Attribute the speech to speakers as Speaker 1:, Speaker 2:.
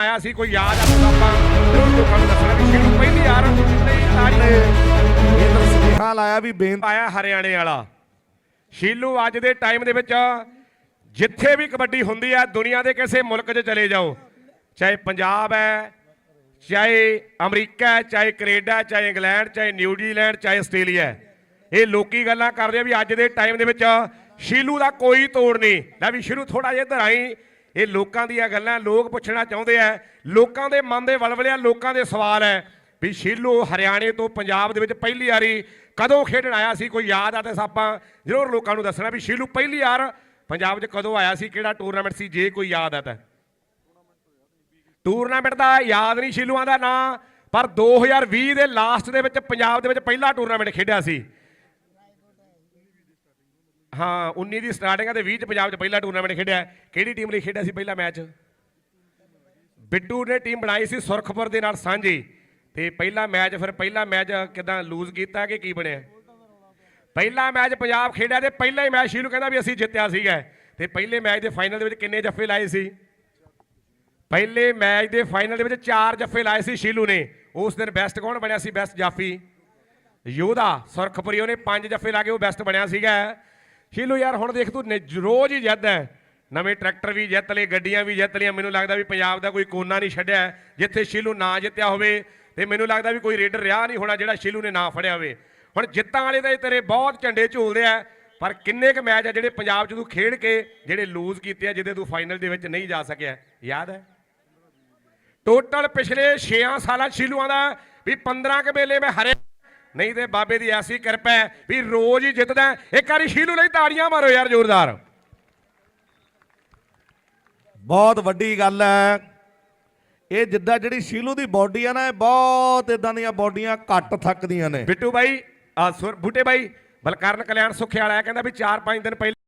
Speaker 1: ਆਇਆ ਸੀ ਕੋਈ ਯਾਦ ਆ ਤਾਂ ਆਪਾਂ ਜ਼ਰੂਰ ਲੋਕਾਂ ਨੂੰ ਦੱਸਣਾ ਵੀ ਸ਼ੀਲੂ ਪਹਿਲੀ ਯਾਰ ਨਹੀਂ ਤਾੜੀ
Speaker 2: ਨੇ ਇਧਰ ਸੁਨੇਹਾ ਲਾਇਆ ਵੀ ਬੇਨਤੀ
Speaker 1: ਆਇਆ ਹਰਿਆਣੇ ਵਾਲਾ। ਸ਼ੀਲੂ ਅੱਜ ਦੇ ਟਾਈਮ ਦੇ ਵਿੱਚ ਜਿੱਥੇ ਵੀ ਕਬੱਡੀ ਹੁੰਦੀ ਹੈ ਦੁਨੀਆ ਦੇ ਕਿਸੇ ਮੁਲਕ 'ਚ ਚਲੇ ਜਾਓ। ਚਾਹੇ ਪੰਜਾਬ ਹੈ ਚਾਹੇ ਅਮਰੀਕਾ ਹੈ ਚਾਹੇ ਕੈਨੇਡਾ ਹੈ, ਚਾਹੇ ਇੰਗਲੈਂਡ ਚਾਹੇ ਨਿਊਜ਼ੀਲੈਂਡ ਚਾਹੇ ਆਸਟ੍ਰੇਲੀਆ ਹੈ। ਇਹ ਲੋਕੀ ਗੱਲਾਂ ਕਰਦੇ ਆ ਵੀ ਅੱਜ ਦੇ ਟਾਈਮ ਦੇ ਵਿੱਚ ਸ਼ੀਲੂ ਦਾ ਕੋਈ ਤੋੜ ਨਹੀਂ। ਲੈ ਵੀ ਸ਼ੁਰੂ ਥੋੜਾ ਜਿਹਾ ਇੱਧਰ ਆਈ। ਇਹ ਲੋਕਾਂ ਦੀਆਂ ਗੱਲਾਂ, ਲੋਕ ਪੁੱਛਣਾ ਚਾਹੁੰਦੇ ਆ, ਲੋਕਾਂ ਦੇ ਮਨ ਦੇ ਵਲਵਲਿਆ, ਲੋਕਾਂ ਦੇ ਸਵਾਲ ਹੈ ਵੀ ਸ਼ੀਲੂ ਹਰਿਆਣੇ ਤੋਂ ਪੰਜਾਬ ਦੇ ਵਿੱਚ ਪਹਿਲੀ ਵਾਰੀ ਕਦੋਂ ਖੇਡਣ ਆਇਆ ਸੀ? ਕੋਈ ਯਾਦ ਆ ਤਾਂ ਆਪਾਂ ਜ਼ਰੂਰ ਲੋਕਾਂ ਨੂੰ ਦੱਸਣਾ ਵੀ ਸ਼ੀਲੂ ਪਹਿਲੀ ਵਾਰ ਪੰਜਾਬ 'ਚ ਕਦੋਂ ਆਇਆ ਸੀ? ਕਿਹੜਾ ਟੂਰਨਾਮੈਂਟ ਸੀ? ਜੇ ਕੋਈ ਯਾਦ ਆ ਤਾਂ। ਟੂਰਨਾਮੈਂਟ ਦਾ ਯਾਦ ਨਹੀਂ ਸ਼ੀਲੂਆਂ ਦਾ ਨਾਂ, ਪਰ 2020 ਦੇ ਲਾਸਟ ਦੇ ਵਿੱਚ ਪੰਜਾਬ ਦੇ ਵਿੱਚ ਪਹਿਲਾ ਟੂਰਨਾਮੈਂਟ ਖੇਡਿਆ ਸੀ। ਹਾਂ 19 ਦੀ ਸਟਾਰਟਿੰਗ ਆ ਤੇ 20 ਚ ਪੰਜਾਬ 'ਚ ਪਹਿਲਾ ਟੂਰਨਾਮੈਂਟ ਖੇਡਿਆ। ਕਿਹੜੀ ਟੀਮ ਲਈ ਖੇਡਿਆ ਸੀ ਪਹਿਲਾ ਮੈਚ ਬਿੱਟੂ ਨੇ ਟੀਮ ਬਣਾਈ ਸੀ ਸੁਰਖਪੁਰ ਦੇ ਨਾਲ ਸਾਂਝੀ। ਤੇ ਪਹਿਲਾ ਮੈਚ ਫਿਰ ਪਹਿਲਾ ਮੈਚ ਕਿਦਾਂ ਲੂਜ਼ ਕੀਤਾ ਕਿ ਕੀ ਬਣਿਆ? ਪਹਿਲਾ ਮੈਚ ਪੰਜਾਬ ਖੇਡਿਆ ਤੇ ਪਹਿਲਾ ਹੀ ਮੈਚ ਸ਼ੀਲੂ ਕਹਿੰਦਾ ਵੀ ਅਸੀਂ ਜਿੱਤਿਆ ਸੀਗਾ। ਤੇ ਪਹਿਲੇ ਮੈਚ ਦੇ ਫਾਈਨਲ ਦੇ ਵਿੱਚ ਕਿੰਨੇ ਜੱਫੇ ਲਾਏ ਸੀ? ਪਹਿਲੇ ਮੈਚ ਦੇ ਫਾਈਨਲ ਦੇ ਵਿੱਚ ਚਾਰ ਜੱਫੇ ਲਾਏ ਸੀ ਸ਼ੀਲੂ ਨੇ। ਉਸ ਦਿਨ ਬੈਸਟ ਕੌਣ ਬਣਿਆ ਸੀ? ਬੈਸਟ ਜਾਫੀ। ਯੋਧਾ, ਸੁਰਖਪੁਰੀ ਉਹਨੇ ਪੰਜ ਜੱਫੇ ਲਾ ਕੇ ਉਹ ਬੈਸਟ ਬਣਿਆ ਸੀਗਾ। ਸ਼ੀਲੂ ਯਾਰ, ਹੁਣ ਦੇਖ ਤੂੰ ਰੋਜ਼ ਹੀ ਜਿੱਤ ਹੈ ਨਵੇਂ ਟਰੈਕਟਰ ਵੀ ਜਿੱਤ ਲਏ, ਗੱਡੀਆਂ ਵੀ ਜਿੱਤ ਲਈਆਂ। ਮੈਨੂੰ ਲੱਗਦਾ ਵੀ ਪੰਜਾਬ ਦਾ ਕੋਈ ਕੋਨਾ ਨਹੀਂ ਛੱਡਿਆ ਜਿੱਥੇ ਸ਼ੀਲੂ ਨਾ ਜਿੱਤਿਆ ਹੋਵੇ। ਤੇ ਮੈਨੂੰ ਲੱਗਦਾ ਵੀ ਕੋਈ ਰੇਡਰ ਰਿਹਾ ਨਹੀਂ ਹੋਣਾ ਜਿਹੜਾ ਸ਼ੀਲੂ ਨੇ ਨਾ ਫੜਿਆ ਹੋਵੇ। ਹੁਣ ਜਿੱਤਾਂ ਵਾਲੇ ਤਾਂ ਇਹ ਤੇਰੇ ਬਹੁਤ ਝੰਡੇ ਝੂਲਦੇ ਆ ਪਰ ਕਿੰਨੇ ਕੁ ਮੈਚ ਆ ਜਿਹੜੇ ਪੰਜਾਬ 'ਚ ਤੂੰ ਖੇਡ ਕੇ ਜਿਹੜੇ ਲੂਜ਼ ਕੀਤੇ ਆ, ਜਿਹਦੇ ਤੂੰ ਫਾਈਨਲ ਦੇ ਵਿੱਚ ਨਹੀਂ ਜਾ ਸਕਿਆ। ਯਾਦ ਹੈ ਟੋਟਲ ਪਿਛਲੇ 6 ਸਾਲਾਂ ਸ਼ੀਲੂਆਂ ਦਾ ਵੀ 15 ਕੁ ਵੇਲੇ ਮੈਂ ਹਰੇ ਨਹੀਂ ਤੇ ਬਾਬੇ ਦੀ ਐਸੀ ਕਿਰਪਾ ਹੈ ਵੀ ਰੋਜ਼ ਹੀ ਜਿੱਤਦਾ। ਇੱਕ ਵਾਰੀ ਸ਼ੀਲੂ ਲਈ ਤਾੜੀਆਂ ਮਾਰੋ ਯਾਰ ਜ਼ੋਰਦਾਰ।
Speaker 2: ਬਹੁਤ ਵੱਡੀ ਗੱਲ ਹੈ। ਇਹ ਜਿੱਦਾਂ ਜਿਹੜੀ ਸ਼ੀਲੂ ਦੀ ਬਾਡੀ ਆ ਨਾ ਇਹ ਬਹੁਤ ਇਦਾਂ ਦੀਆਂ ਬਾਡੀਆਂ ਘੱਟ ਥੱਕਦੀਆਂ ਨੇ।
Speaker 1: ਬਿੱਟੂ ਬਾਈ ਆ ਸੁਰ ਬੂਟੇ ਬਾਈ ਬਲਕਰਨ ਕਲਿਆਣ ਸੁਖੇ ਵਾਲਾ ਕਹਿੰਦਾ ਵੀ 4-5 ਦਿਨ ਪਹਿਲਾਂ